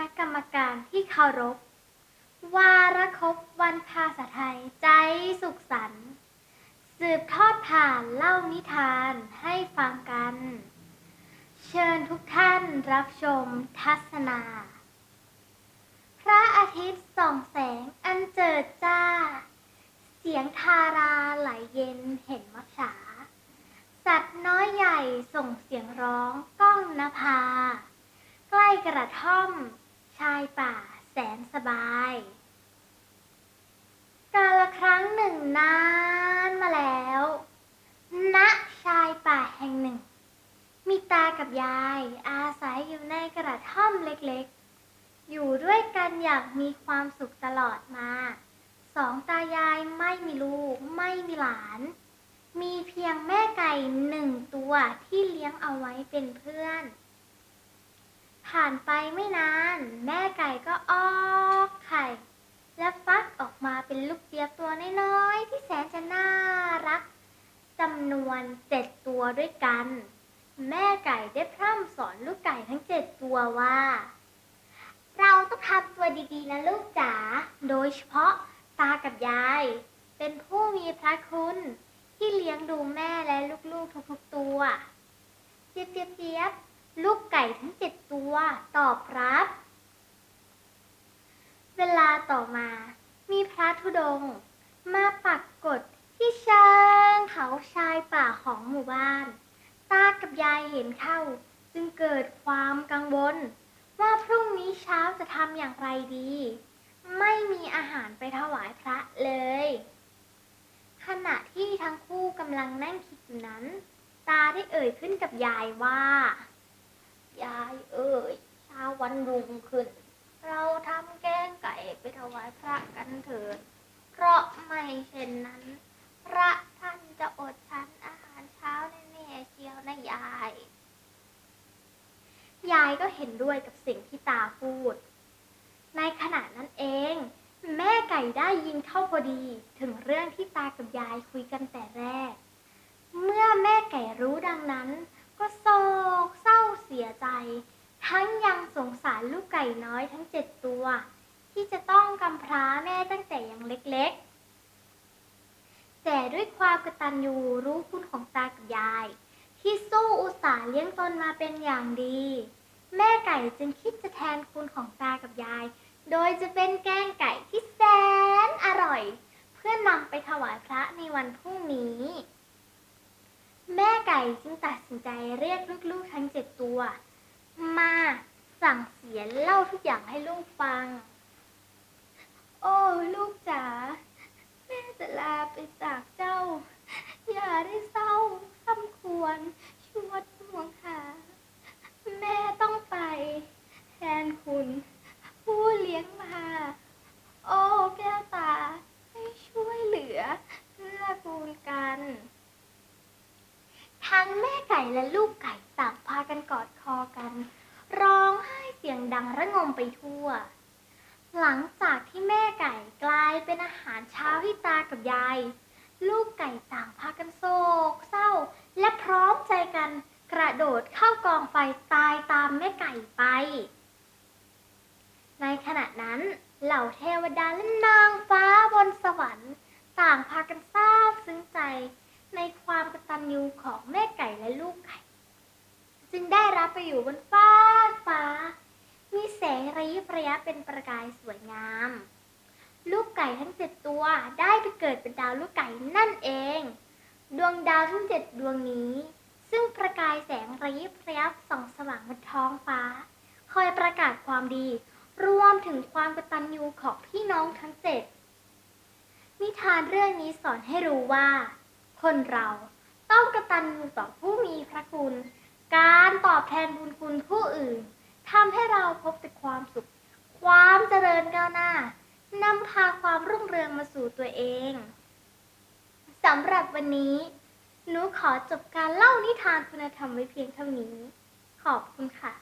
ณะกรรมการที่เคารพ วาระครบวันภาษาไทยใจสุขสันต์สืบทอดผ่านเล่านิทานให้ฟังกัน เชิญทุกท่านรับชมทัศนา พระอาทิตย์ส่องแสงอันเจิดจ้า เสียงทาราไหลเย็นเห็นมักฉา สัตว์น้อยใหญ่ส่งเสียงร้องก้องนภา ใกล้กระท่อม ชายป่าแสนสบาย กาละครั้งหนึ่งนานมาแล้ว ณ ชายป่าแห่งหนึ่ง มีตากับยายอาศัยอยู่ในกระท่อมเล็กๆ อยู่ด้วยกันอย่างมีความสุขตลอดมา สองตายายไม่มีลูกไม่มีหลาน มีเพียงแม่ไก่หนึ่งตัวที่เลี้ยงเอาไว้เป็นเพื่อน ผ่านไปไม่นาน แม่ไก่ก็ออกไข่ และฟักออกมาเป็นลูกเจี๊ยบตัวน้อยๆที่แสนจะน่ารักจำนวนเจ็ดตัวด้วยกัน แม่ไก่ได้พร่ำสอนลูกไก่ทั้งเจ็ดตัวว่า เราต้องทำตัวดีๆนะลูกจ๋าโดยเฉพาะตากับยาย เป็นผู้มีพระคุณ ที่เลี้ยงดูแม่และลูกๆทุกๆตัว เจี๊ยบเจี๊ยบเจี๊ยบ ลูกไก่ทั้งเจ็ดตัวตอบรับ เวลาต่อมา มีพระธุดงค์มาปักกฎที่เชิงเขาชายป่าของหมู่บ้าน ตากับยายเห็นเข้า จึงเกิดความกังวล ว่าพรุ่งนี้เช้าจะทำอย่างไรดี ไม่มีอาหารไปถวายพระเลย ขณะที่ทั้งคู่กำลังนั่งคิดอยู่นั้น ตาได้เอ่ยขึ้นกับยายว่า ยายเอ่ยเช้าวันรุ่งขึ้น เราทำแกงไก่ไปถวายพระกันเถิด เพราะไม่เช่นนั้น พระท่านจะอดฉันอาหารเช้าแน่ๆเชียวนะยาย ยายก็เห็นด้วยกับสิ่งที่ตาพูด ในขณะนั้นเอง แม่ไก่ได้ยินเข้าพอดีถึงเรื่องที่ตากับยายคุยกันแต่แรก เมื่อแม่ไก่รู้ดังนั้น ก็โศกเศร้า เสียใจ ทั้งยังสงสารลูกไก่น้อยทั้งเจ็ดตัว ที่จะต้องกำพร้าแม่ตั้งแต่ยังเล็กๆ แต่ด้วยความกตัญญูรู้คุณของตากับยาย ที่สู้อุตส่าห์เลี้ยงตนมาเป็นอย่างดี แม่ไก่จึงคิดจะแทนคุณของตากับยาย โดยจะเป็นแกงไก่ที่แสนอร่อย เพื่อนำไปถวายพระในวันพรุ่งนี้ แม่ไก่จึงตัดสินใจเรียกลูกๆทั้งเจ็ดตัว มาสั่งเสียเล่าทุกอย่างให้ลูกฟัง โอ้ลูกจ๋าแม่จะลาไปจากเจ้า อย่าได้เศร้าซ้ำควรชวดห่วงค่ะแม่ต้องไป แทนคุณ ผู้เลี้ยงมา โอ้แก้วตา ให้ช่วยเหลือเพื่อกูลกัน ทั้งแม่ ไก่และลูกไก่ต่างพากันกอดคอกัน ร้องไห้เสียงดังระงมไปทั่ว หลังจากที่แม่ไก่กลายเป็นอาหารเช้าให้ตากับยาย ลูกไก่ต่างพากันโศกเศร้า และพร้อมใจกันกระโดดเข้ากองไฟตายตามแม่ไก่ไป ในขณะนั้นเหล่าเทวดาและนางฟ้าบนสวรรค์ ต่างพากันซาบซึ้งใจ ในความกตัญญูของแม่ไก่และลูกไก่ จึงได้รับไป อยู่บนฟ้าฟ้า มีแสงระยิบระยับเป็นประกายสวยงาม ลูกไก่ทั้งเจ็ดตัวได้ไปเกิดเป็นดาวลูกไก่นั่นเอง ดวงดาวทั้งเจ็ดดวงนี้ ซึ่งประกายแสงระยิบระยับส่องสว่างบนท้องฟ้า คอยประกาศความดี รวมถึงความกตัญญูของพี่น้องทั้งเจ็ดนิทานเรื่องนี้สอนให้รู้ว่า คนเราต้องกตัญญูต่อผู้มีพระคุณ การตอบแทนบุญคุณผู้อื่นทำให้เราพบแต่ความสุข ความเจริญก้าวหน้านำพาความรุ่งเรืองมาสู่ตัวเองสำหรับวันนี้ หนูขอจบการเล่านิทานคุณธรรมไว้เพียงเท่านี้ ขอบคุณค่ะ